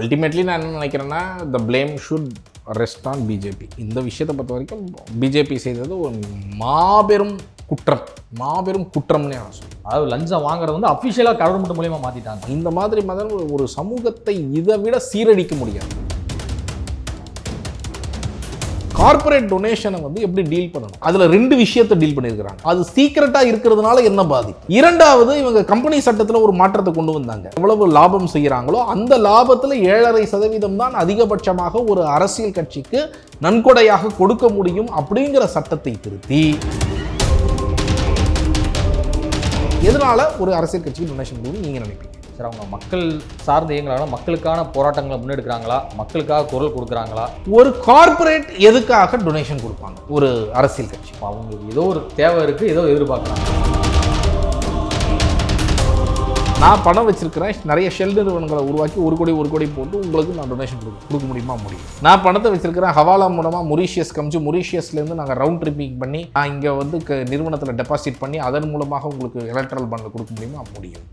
Ultimately நான் என்ன நினைக்கிறேன்னா the blame should rest on BJP இந்த விஷயத்தை பொறுத்த வரைக்கும் பிஜேபி செய்தது ஒரு மாபெரும் குற்றம். மாபெரும் குற்றம்னே நான் சொல்லுவேன் அதாவது லஞ்சம் வாங்குறது வந்து அஃபிஷியலாக கவர்மெண்ட் மூலியமா மாத்திட்டாங்க. இந்த மாதிரி மதம் ஒரு சமூகத்தை இதை விட சீரழிக்க முடியாது. கார்ப்பரேட் டொனேஷனை வந்து எப்படி டீல் பண்ணணும்? அதுல ரெண்டு விஷயத்தை டீல் பண்ணியிருக்கிறாங்க. அது சீக்கிரட்டா இருக்கிறதுனால என்ன பாதி இரண்டாவது இவங்க கம்பெனி சட்டத்தில் ஒரு மாற்றத்தை கொண்டு வந்தாங்க. எவ்வளவு லாபம் செய்யறாங்களோ அந்த லாபத்தில் ஏழரை சதவீதம் தான் அதிகபட்சமாக ஒரு அரசியல் கட்சிக்கு நன்கொடையாக கொடுக்க முடியும் அப்படிங்கிற சட்டத்தை திருத்தி எதனால ஒரு அரசியல் கட்சிக்கு டொனேஷன் கொடுக்கணும் நீங்க நினைப்பீங்க? சரி அவங்க மக்கள் சார்ந்து இயங்குறாங்களா மக்களுக்கான போராட்டங்களை முன்னெடுக்கிறாங்களா? மக்களுக்காக குரல் கொடுக்குறாங்களா? ஒரு கார்ப்பரேட் எதுக்காக டொனேஷன் கொடுப்பாங்க? ஒரு அரசியல் கட்சி. அவங்களுக்கு ஏதோ ஒரு தேவை இருக்கு ஏதோ எதிர்பார்க்குறாங்க. நான் பணம் வச்சிருக்கிறேன் நிறைய ஷெல் நிறுவனங்களை உருவாக்கி ஒரு கோடி ஒரு கோடி போட்டு உங்களுக்கு நான் டொனேஷன் கொடுக்க கொடுக்க முடியுமா? முடியும் நான் பணத்தை வச்சிருக்கிறேன் ஹவாலா மூலமாக மொரீஷியஸ் கமிச்சு மொரீஷியஸ்லேருந்து நாங்கள் ரவுண்ட் ட்ரிப்பிங் பண்ணி நான் இங்கே வந்து நிறுவனத்தில் டெபாசிட் பண்ணி அதன் மூலமாக உங்களுக்கு எலக்ட்ரல் பண்டில் கொடுக்க முடியுமா? முடியும்.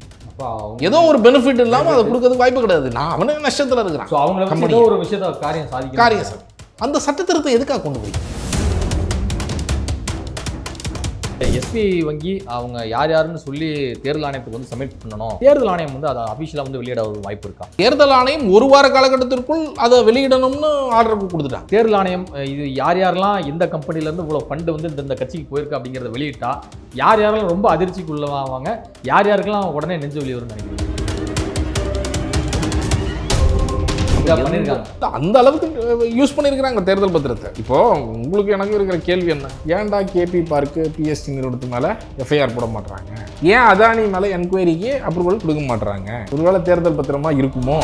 ஏதோ ஒரு பெனிஃபிட் இல்லாமல் அதை கொடுக்கறதுக்கு வாய்ப்பு கிடையாது. நான் அவனுக்கு நஷ்டத்தில் இருக்கிறான். அவங்கள ஒரு விஷயத்த காரியம் சாதிக்க காரியம் சார் அந்த சட்ட திருத்தம் எதுக்காக கொண்டு போய்? எஸ்பி வங்கி அவங்க யார் யாருன்னு சொல்லி தேர்தல் ஆணையத்துக்கு வந்து சப்மிட் பண்ணணும். தேர்தல் ஆணையம் வந்து அதை அஃபிஷியலாக வந்து வெளியிட ஒரு வாய்ப்பு இருக்கா? தேர்தல் ஆணையம் ஒரு வார காலகட்டத்திற்குள் அதை வெளியிடணும்னு ஆர்டர் கொடுத்துட்டாங்க. தேர்தல் ஆணையம் இது யார் யாரெல்லாம் எந்த கம்பெனிலேருந்து இவ்வளோ ஃபண்டு வந்து இந்த- இந்த கட்சிக்கு போயிருக்கு அப்படிங்கிறத வெளியிட்டா யார் யாரெல்லாம் ரொம்ப அதிர்ச்சிக்குள்ளவாங்க யார் யாருக்கெல்லாம் உடனே நெஞ்சு வெளியே வரும்னு நினைக்கிறீங்க? அந்த அளவுக்கு யூஸ் பண்ணியிருக்கிறாங்க தேர்தல் பத்திரத்தை. இப்போ உங்களுக்கு எனக்கு இருக்கிற கேள்வி என்ன? ஏன்டா கேபி பார்க்கு பிஎஸ்டி நிறுவனத்து மேலே எஃப்ஐஆர் போட மாட்றாங்க? ஏன் அதானி மேலே என்கொயரிக்கு அப்ரூவல் கொடுக்க மாட்றாங்க? ஒருவேளை தேர்தல் பத்திரமா இருக்குமோ?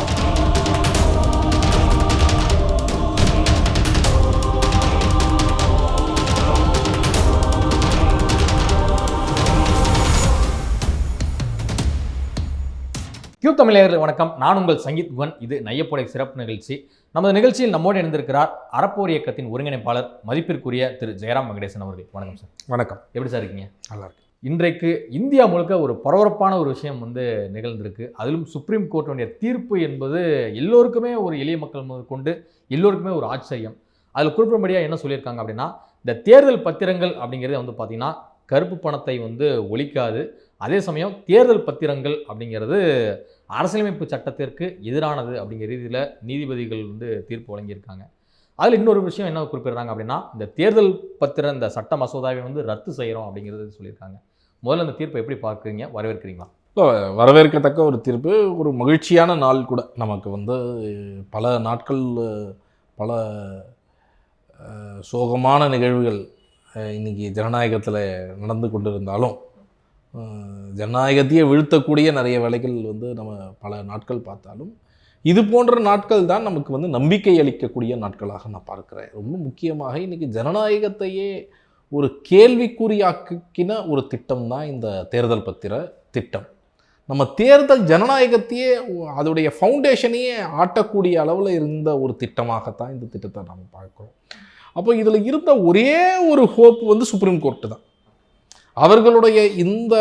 கியூ தமிழர்கள் வணக்கம். நான் உங்கள் சங்கீத் குகன். இது நையப்போடை சிறப்பு நிகழ்ச்சி. நமது நிகழ்ச்சியில் நம்மோடு இணைந்திருக்கிறார் அறப்போர் இயக்கத்தின் ஒருங்கிணைப்பாளர் மதிப்பிற்குரிய திரு. ஜெயராம் வெங்கடேசன் அவர்கள். வணக்கம் சார். வணக்கம். எப்படி சார் இருக்கீங்க? நல்லா இருக்கு இன்றைக்கு இந்தியா முழுக்க ஒரு பரபரப்பான ஒரு விஷயம் வந்து நிகழ்ந்திருக்கு. அதிலும் சுப்ரீம் கோர்ட்டுடைய தீர்ப்பு என்பது எல்லோருக்குமே ஒரு எளிய மக்கள் கொண்டு எல்லோருக்குமே ஒரு ஆச்சரியம். அதில் குறிப்பிடும்படியாக என்ன சொல்லியிருக்காங்க அப்படின்னா இந்த தேர்தல் பத்திரங்கள் அப்படிங்கிறது வந்து பார்த்திங்கன்னா கருப்பு பணத்தை வந்து ஒழிக்காது. அதே சமயம் தேர்தல் பத்திரங்கள் அப்படிங்கிறது அரசியலமைப்பு சட்டத்திற்கு எதிரானது அப்படிங்கிற ரீதியில் நீதிபதிகள் வந்து தீர்ப்பு வழங்கியிருக்காங்க. அதில் இன்னொரு விஷயம் என்ன குறிப்பிடுறாங்க அப்படின்னா இந்த தேர்தல் பத்திர இந்த சட்ட மசோதாவை வந்து ரத்து செய்கிறோம் அப்படிங்கிறது சொல்லியிருக்காங்க. முதல்ல அந்த தீர்ப்பை எப்படி பார்க்குறீங்க? வரவேற்கிறீங்களா? இப்போ வரவேற்கத்தக்க ஒரு தீர்ப்பு ஒரு மகிழ்ச்சியான நாள் கூட நமக்கு வந்து பல நாட்கள் பல சோகமான நிகழ்வுகள் இன்றைக்கி ஜனநாயகத்தில் நடந்து கொண்டிருந்தாலும் ஜனநாயகத்தையே வீழ்த்தக்கூடிய நிறைய வேலைகள் வந்து நம்ம பல நாட்கள் பார்த்தாலும் இது போன்ற நாட்கள் தான் நமக்கு வந்து நம்பிக்கை அளிக்கக்கூடிய நாட்களாக நான் பார்க்குறேன். ரொம்ப முக்கியமாக இன்றைக்கி ஜனநாயகத்தையே ஒரு கேள்விக்குறியாக்கின ஒரு திட்டம் தான் இந்த தேர்தல் பத்திர திட்டம். நம்ம தேர்தல் ஜனநாயகத்தையே அதோடைய ஃபவுண்டேஷனையே ஆட்டக்கூடிய அளவில் இருந்த ஒரு திட்டமாகத்தான் இந்த திட்டத்தை நாம் பார்க்குறோம். அப்போ இதில் இருந்த ஒரே ஒரு ஹோப் வந்து சுப்ரீம் கோர்ட்டு தான். அவர்களுடைய இந்த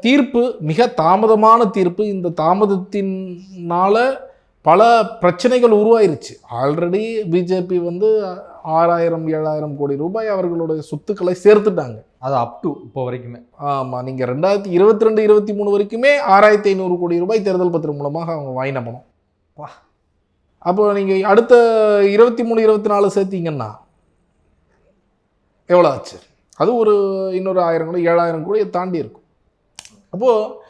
தீர்ப்பு மிக தாமதமான தீர்ப்பு. இந்த தாமதத்தினால பல பிரச்சனைகள் உருவாயிருச்சு. ஆல்ரெடி பிஜேபி வந்து ஆறாயிரம் ஏழாயிரம் கோடி ரூபாய் அவர்களுடைய சொத்துக்களை சேர்த்துட்டாங்க. அது அப் டு இப்போ வரைக்குமே. ஆமாம் நீங்கள் ரெண்டாயிரத்தி இருபத்தி ரெண்டு இருபத்தி மூணு வரைக்குமே ஆறாயிரத்தி ஐநூறு கோடி ரூபாய் தேர்தல் பத்திரம் மூலமாக அவங்க வாங்கின பணம். வா. அப்போ நீங்கள் அடுத்த இருபத்தி மூணு இருபத்தி நாலு சேர்த்தீங்கன்னா எவ்வளோ ஆச்சு? அது ஒரு இன்னொரு ஆயிரம் கூட ஏழாயிரம் கூட தாண்டி இருக்கும். அப்போது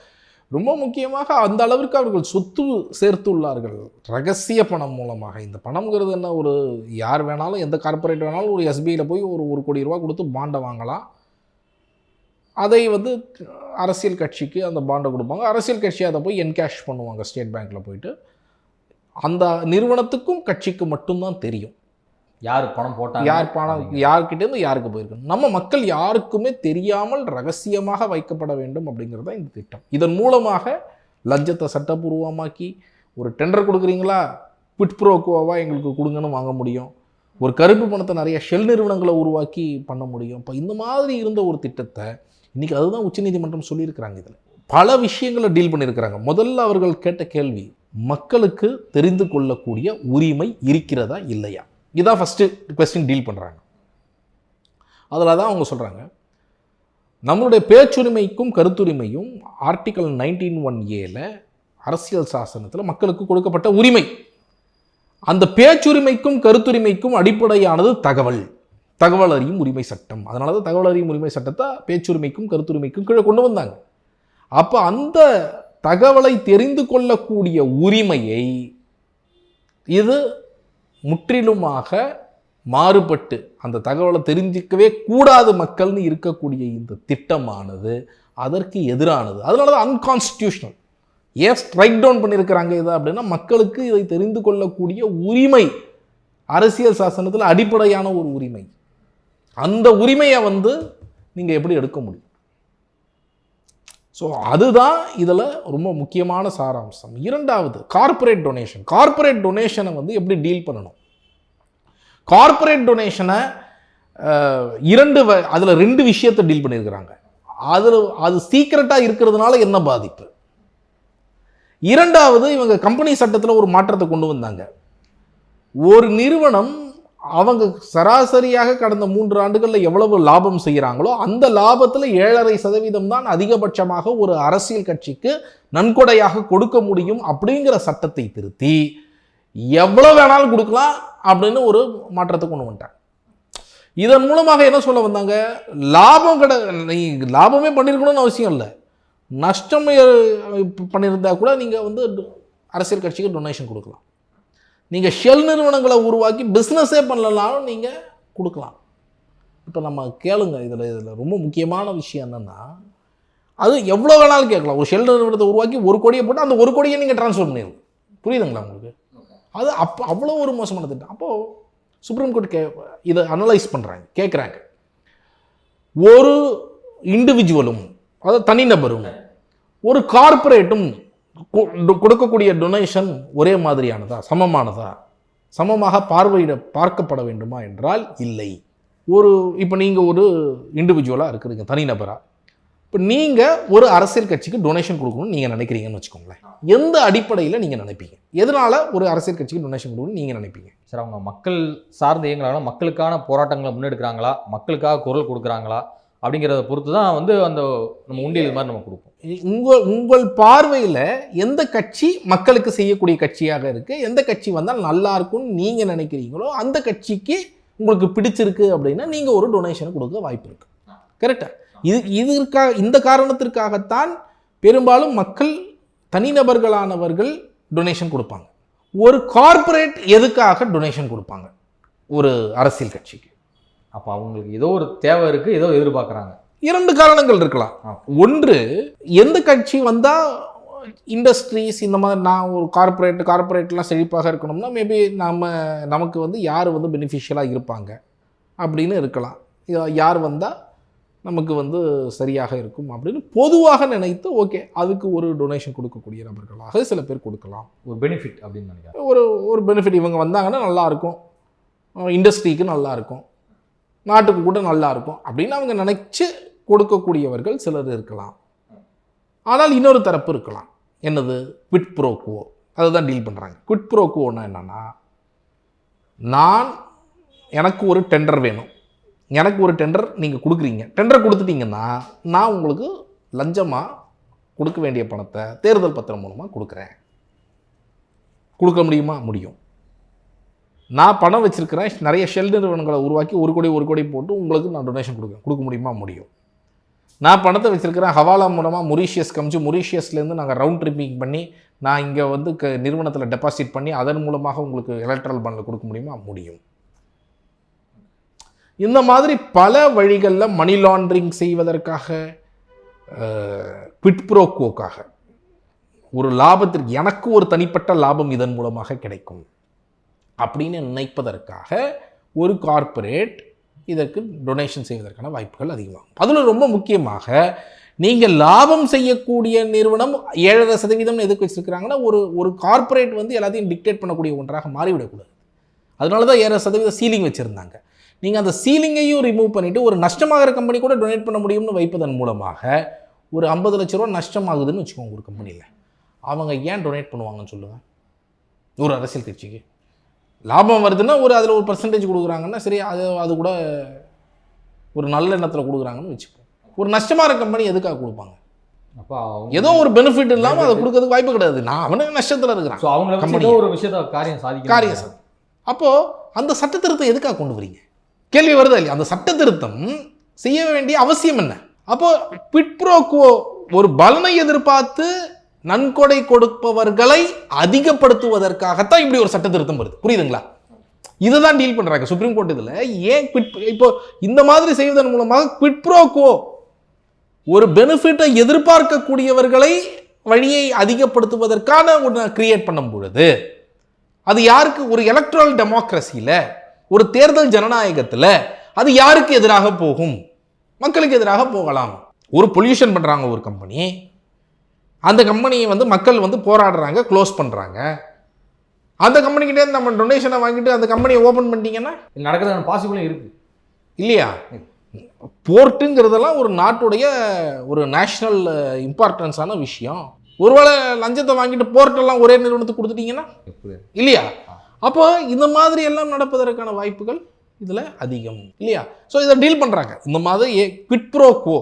ரொம்ப முக்கியமாக அந்த அளவிற்கு அவர்கள் சொத்து சேர்த்துள்ளார்கள் ரகசிய பணம் மூலமாக. இந்த பணம்ங்கிறது என்ன? ஒரு யார் வேணாலும் எந்த கார்ப்பரேட் வேணாலும் ஒரு எஸ்பிஐயில் போய் ஒரு ஒரு கோடி ரூபா கொடுத்து பாண்டை வாங்கலாம். அதை வந்து அரசியல் கட்சிக்கு அந்த பாண்டை கொடுப்பாங்க. அரசியல் கட்சி அதை போய் என்கேஷ் பண்ணுவாங்க ஸ்டேட் பேங்க்கில் போயிட்டு. அந்த நிறுவனத்துக்கும் கட்சிக்கு மட்டும்தான் தெரியும். யார் பணம் போட்டாங்க யார் பணம் யார்கிட்டேருந்து யாருக்கு போயிருக்கு நம்ம மக்கள் யாருக்குமே தெரியாமல் ரகசியமாக வைக்கப்பட வேண்டும் அப்படிங்கிறது தான் இந்த திட்டம். இதன் மூலமாக லஞ்சத்தை சட்டப்பூர்வமாக்கி ஒரு டெண்டர் கொடுக்குறீங்களா? பிட் ப்ரோக்கோவா எங்களுக்கு கொடுங்கன்னு வாங்க முடியும். ஒரு கருப்பு பணத்தை நிறைய ஷெல் நிறுவனங்களை உருவாக்கி பண்ண முடியும். இப்போ இந்த மாதிரி இருந்த ஒரு திட்டத்தை இன்றைக்கி அதுதான் உச்சநீதிமன்றம் சொல்லியிருக்கிறாங்க இதில். பல விஷயங்களை டீல் பண்ணியிருக்கிறாங்க. முதல்ல அவர்கள் கேட்ட கேள்வி மக்களுக்கு தெரிந்து கொள்ளக்கூடிய உரிமை இருக்கிறதா இல்லையா? இதான் ஃபஸ்ட்டு கொஸ்டின் டீல் பண்ணுறாங்க அதில் தான் அவங்க சொல்கிறாங்க நம்மளுடைய பேச்சுரிமைக்கும் கருத்துரிமையும் ஆர்டிகல் நைன்டீன் ஒன் ஏல அரசியல் சாசனத்தில் மக்களுக்கு கொடுக்கப்பட்ட உரிமை. அந்த பேச்சுரிமைக்கும் கருத்துரிமைக்கும் அடிப்படையானது தகவல். தகவல் அறியும் உரிமை சட்டம். அதனால தான் தகவல் அறியும் உரிமை சட்டத்தை பேச்சுரிமைக்கும் கருத்துரிமைக்கும் கீழே கொண்டு வந்தாங்க. அப்போ அந்த தகவலை தெரிந்து கொள்ளக்கூடிய உரிமையை இது முற்றிலுமாக மாறுபட்டு அந்த தகவலை தெரிஞ்சிக்கவே கூடாது மக்கள்னு இருக்கக்கூடிய இந்த திட்டமானது அதற்கு எதிரானது. அதனால தான் அன்கான்ஸ்டியூஷனல் ஏன் ஸ்ட்ரைக் டவுன் பண்ணியிருக்கிறாங்க இதை அப்படின்னா மக்களுக்கு இதை தெரிந்து கொள்ளக்கூடிய உரிமை அரசியல் சாசனத்தில் அடிப்படையான ஒரு உரிமை. அந்த உரிமையை வந்து நீங்கள் எப்படி எடுக்க முடியும்? ஸோ அதுதான் இதில் ரொம்ப முக்கியமான சாராம்சம். இரண்டாவது கார்ப்பரேட் டொனேஷன் கார்ப்பரேட் டொனேஷனை வந்து எப்படி டீல் பண்ணணும்? கார்ப்பரேட் டொனேஷனை இரண்டு அதில் ரெண்டு விஷயத்தை டீல் பண்ணியிருக்கிறாங்க. அதில் அது சீக்கிரட்டாக இருக்கிறதுனால என்ன பாதிப்பு? இரண்டாவது இவங்க கம்பெனி சட்டத்தில் ஒரு மாற்றத்தை கொண்டு வந்தாங்க. ஒரு நிறுவனம் அவங்க சராசரியாக கடந்த மூன்று ஆண்டுகளில் எவ்வளவு லாபம் செய்கிறாங்களோ அந்த லாபத்தில் ஏழரை சதவீதம் தான் அதிகபட்சமாக ஒரு அரசியல் கட்சிக்கு நன்கொடையாக கொடுக்க முடியும் அப்படிங்கிற சட்டத்தை திருத்தி எவ்வளோ வேணாலும் கொடுக்கலாம் அப்படின்னு ஒரு மாற்றத்தை கொண்டு வந்துட்டாங்க. இதன் மூலமாக என்ன சொல்ல வந்தாங்க? லாபம் கிட நீ லாபமே பண்ணியிருக்கணும்னு அவசியம் இல்லை. நஷ்டம் எ- பண்ணியிருந்தா கூட நீங்கள் வந்து அரசியல் கட்சிக்கு டொனேஷன் கொடுக்கலாம். நீங்கள் ஷெல் நிறுவனங்களை உருவாக்கி பிஸ்னஸே பண்ணலனாலும் நீங்கள் கொடுக்கலாம். இப்போ நம்ம கேளுங்க இதில் இதில் ரொம்ப முக்கியமான விஷயம் என்னென்னா அது எவ்வளோ வேணாலும் கேட்கலாம். ஒரு ஷெல் நிறுவனத்தை உருவாக்கி ஒரு கோடியை போட்டு அந்த ஒரு கோடியை நீங்கள் ட்ரான்ஸ்ஃபர் பண்ணிடலாம் புரியுதுங்களா உங்களுக்கு? அது அப்போ அவ்வளோ ஒரு மோசமான திட்டம். அப்போது சுப்ரீம் கோர்ட் கே இதை அனலைஸ் பண்ணுறாங்க கேட்குறாங்க ஒரு இண்டிவிஜுவலும் அதாவது தனிநபரும் ஒரு கார்ப்பரேட்டும் கொடுக்கக்கூடிய டொனேஷன் ஒரே மாதிரியானதா? சமமானதா? சமமாக பார்வையிட பார்க்கப்பட வேண்டுமா என்றால் இல்லை. ஒரு இப்போ நீங்கள் ஒரு இண்டிவிஜுவலாக இருக்கிறீங்க தனிநபராக இப்போ நீங்கள் ஒரு அரசியல் கட்சிக்கு டொனேஷன் கொடுக்கணும்னு நீங்கள் நினைக்கிறீங்கன்னு வச்சுக்கோங்களேன். எந்த அடிப்படையில் நீங்கள் நினைப்பீங்க? எதனால் ஒரு அரசியல் கட்சிக்கு டொனேஷன் கொடுக்கணும்னு நீங்கள் நினைப்பீங்க? சார் அவங்க மக்கள் சார்ந்த இயங்குறாங்களா மக்களுக்கான போராட்டங்களை முன்னெடுக்கிறாங்களா? மக்களுக்காக குரல் கொடுக்குறாங்களா? அப்படிங்கிறத பொறுத்து தான் வந்து அந்த நம்ம உண்டியல் மாதிரி நம்ம கொடுப்போம். உங்கள் உங்கள் பார்வையில் எந்த கட்சி மக்களுக்கு செய்யக்கூடிய கட்சியாக இருக்குது எந்த கட்சி வந்தால் நல்லா இருக்கும்னு நீங்கள் நினைக்கிறீங்களோ அந்த கட்சிக்கு உங்களுக்கு பிடிச்சிருக்கு அப்படின்னா நீங்கள் ஒரு டொனேஷன் கொடுக்க வாய்ப்பு இருக்குது கரெக்டாக இது இதற்காக இந்த காரணத்திற்காகத்தான் பெரும்பாலும் மக்கள் தனிநபர்களானவர்கள் டொனேஷன் கொடுப்பாங்க. ஒரு கார்ப்பரேட் எதுக்காக டொனேஷன் கொடுப்பாங்க? ஒரு அரசியல் கட்சிக்கு. அப்போ அவங்களுக்கு ஏதோ ஒரு தேவை இருக்குது ஏதோ எதிர்பார்க்குறாங்க. இரண்டு காரணங்கள் இருக்கலாம். ஒன்று எந்த கட்சி வந்தால் இண்டஸ்ட்ரீஸ் இந்த மாதிரி நான் ஒரு கார்ப்பரேட் கார்ப்பரேட்லாம் செழிப்பாக இருக்கணும்னா மேபி நம்ம நமக்கு வந்து யார் வந்து பெனிஃபிஷியலாக இருப்பாங்க? அப்படின்னு இருக்கலாம். யார் வந்தால் நமக்கு வந்து சரியாக இருக்கும் அப்படின்னு பொதுவாக நினைத்து ஓகே அதுக்கு ஒரு டொனேஷன் கொடுக்கக்கூடிய நபர்களாக சில பேர் கொடுக்கலாம். ஒரு பெனிஃபிட் அப்படின்னு நினைக்கிறேன். ஒரு ஒரு பெனிஃபிட் இவங்க வந்தாங்கன்னா நல்லா இருக்கும். இண்டஸ்ட்ரிக்கு நல்லா இருக்கும். நாட்டுக்கு கூட நல்லா இருக்கும் அப்படின்னு அவங்க நினைச்சு கொடுக்கக்கூடியவர்கள் சிலர் இருக்கலாம். ஆனால் இன்னொரு தரப்பு இருக்கலாம். என்னது? குவிட் ப்ரோக்குவோ அதுதான் டீல் பண்ணுறாங்க குவிட் ப்ரோக்குவோன்னா என்னென்னா நான் எனக்கு ஒரு டெண்டர் வேணும். எனக்கு ஒரு டெண்டர் நீங்கள் கொடுக்குறீங்க. டெண்டர் கொடுத்துட்டீங்கன்னா நான் உங்களுக்கு லஞ்சமாக கொடுக்க வேண்டிய பணத்தை தேர்தல் பத்திரம் மூலமாக கொடுக்குறேன். கொடுக்க முடியுமா? முடியும். நான் பணம் வச்சுருக்கிறேன். நிறைய ஷெல் நிறுவனங்களை உருவாக்கி ஒரு கோடி ஒரு கோடி போட்டு உங்களுக்கு நான் டொனேஷன் கொடுக்குறேன். கொடுக்க முடியுமா? முடியும். நான் பணத்தை வச்சுருக்கிறேன் ஹவாலா மூலமாக மொரீஷியஸ் கமிச்சு மொரீஷியஸ்லேருந்து நாங்கள் ரவுண்ட் ட்ரிப்பிங் பண்ணி நான் இங்கே வந்து க நிறுவனத்தில் டெபாசிட் பண்ணி அதன் மூலமாக உங்களுக்கு எலக்ட்ரல் பாண்டில் கொடுக்க முடியுமா? முடியும். இந்த மாதிரி பல வழிகளில் மணி லாண்ட்ரிங் செய்வதற்காக பிட்ப்ரோக்கோக்காக ஒரு லாபத்திற்கு எனக்கு ஒரு தனிப்பட்ட லாபம் இதன் மூலமாக கிடைக்கும். அப்படின்னு நினைப்பதற்காக ஒரு கார்ப்பரேட் இதற்கு டொனேஷன் செய்வதற்கான வாய்ப்புகள் அதிகமாகும். அதில் ரொம்ப முக்கியமாக நீங்கள் லாபம் செய்யக்கூடிய நிறுவனம் ஏழரை சதவீதம் எதுக்கு வச்சுருக்கிறாங்கன்னா ஒரு ஒரு கார்ப்பரேட் வந்து எல்லாத்தையும் டிக்டேட் பண்ணக்கூடிய ஒன்றாக மாறிவிடக்கூடாது. அதனால தான் ஏழரை சதவீத சீலிங் வச்சுருந்தாங்க. நீங்கள் அந்த சீலிங்கையும் ரிமூவ் பண்ணிவிட்டு ஒரு நஷ்டமாகிற கம்பெனி கூட டொனேட் பண்ண முடியும்னு வைப்பதன் மூலமாக ஒரு ஐம்பது லட்ச ரூபா நஷ்டமாகுதுன்னு வச்சுக்கோங்க ஒரு கம்பெனியில் அவங்க ஏன் டொனேட் பண்ணுவாங்கன்னு சொல்லுங்கள் ஒரு அரசியல் கட்சிக்கு. லாபம் வருதுன்னா ஒரு அதில் ஒரு பர்சன்டேஜ் கொடுக்குறாங்கன்னா சரி அது அது கூட ஒரு நல்ல எண்ணத்தில் கொடுக்குறாங்கன்னு வச்சுப்போம் ஒரு நஷ்டமான கம்பெனி எதுக்காக கொடுப்பாங்க? அப்போ அவங்க ஏதோ ஒரு பெனிஃபிட் இல்லாமல் அதை கொடுக்கறதுக்கு வாய்ப்பு கிடையாது. நான் அவனுக்கு நஷ்டத்தில் இருக்கிறான். ஸோ அவங்கள வச்சு company. ஏதோ ஒரு விஷயத்த காரியம் சாதிக்க காரியம் சார் அப்போது அந்த சட்ட திருத்தம் எதுக்காக கொண்டு வரீங்க? கேள்வி வருதா இல்லையா? அந்த சட்ட திருத்தம் செய்ய வேண்டிய அவசியம் என்ன? அப்போ பிட்ப்ரோக்கோ ஒரு பலனை எதிர்பார்த்து நன்கொடை கொடுப்பவர்களை அதிகப்படுத்துவதற்காகத்தான் இப்படி ஒரு சட்ட திருத்தம் வருது. புரியுதுங்களா? இதை தான் டீல் பண்றாங்க. சுப்ரீம் கோர்ட் இதில் ஏன் குவிட் இப்போ இந்த மாதிரி செய்வதன் மூலமாக குவிட் ப்ரோக்கோ ஒரு பெனிஃபிட்டை எதிர்பார்க்கக்கூடியவர்களை வழியை அதிகப்படுத்துவதற்கான ஒன்று கிரியேட் பண்ணும் பொழுது அது யாருக்கு? ஒரு எலக்ட்ரல் டெமோக்ரஸியில் ஒரு தேர்தல் ஜனநாயகத்தில் அது யாருக்கு எதிராக போகும்? மக்களுக்கு எதிராக போகலாம். ஒரு பொல்யூஷன் பண்ணுறாங்க ஒரு கம்பெனி அந்த கம்பெனியை வந்து மக்கள் வந்து போராடுறாங்க க்ளோஸ் பண்ணுறாங்க அந்த கம்பெனிக்கிட்டே நம்ம டொனேஷனை வாங்கிட்டு அந்த கம்பெனியை ஓப்பன் பண்ணிட்டீங்கன்னா இது நடக்கிறதான பாசிபிளும் இருக்கு. இல்லையா? போர்ட்டுங்கிறதெல்லாம் ஒரு நாட்டுடைய ஒரு நேஷ்னல் இம்பார்ட்டன்ஸான விஷயம். ஒருவேளை லஞ்சத்தை வாங்கிட்டு போர்ட்டெல்லாம் ஒரே நிறுவனத்துக்கு கொடுத்துட்டீங்கன்னா இல்லையா? அப்போ இந்த மாதிரி எல்லாம் நடப்பதற்கான வாய்ப்புகள் இதில் அதிகம் இல்லையா? ஸோ இதை டீல் பண்ணுறாங்க இந்த மாதிரி குவிட் ப்ரோ கோ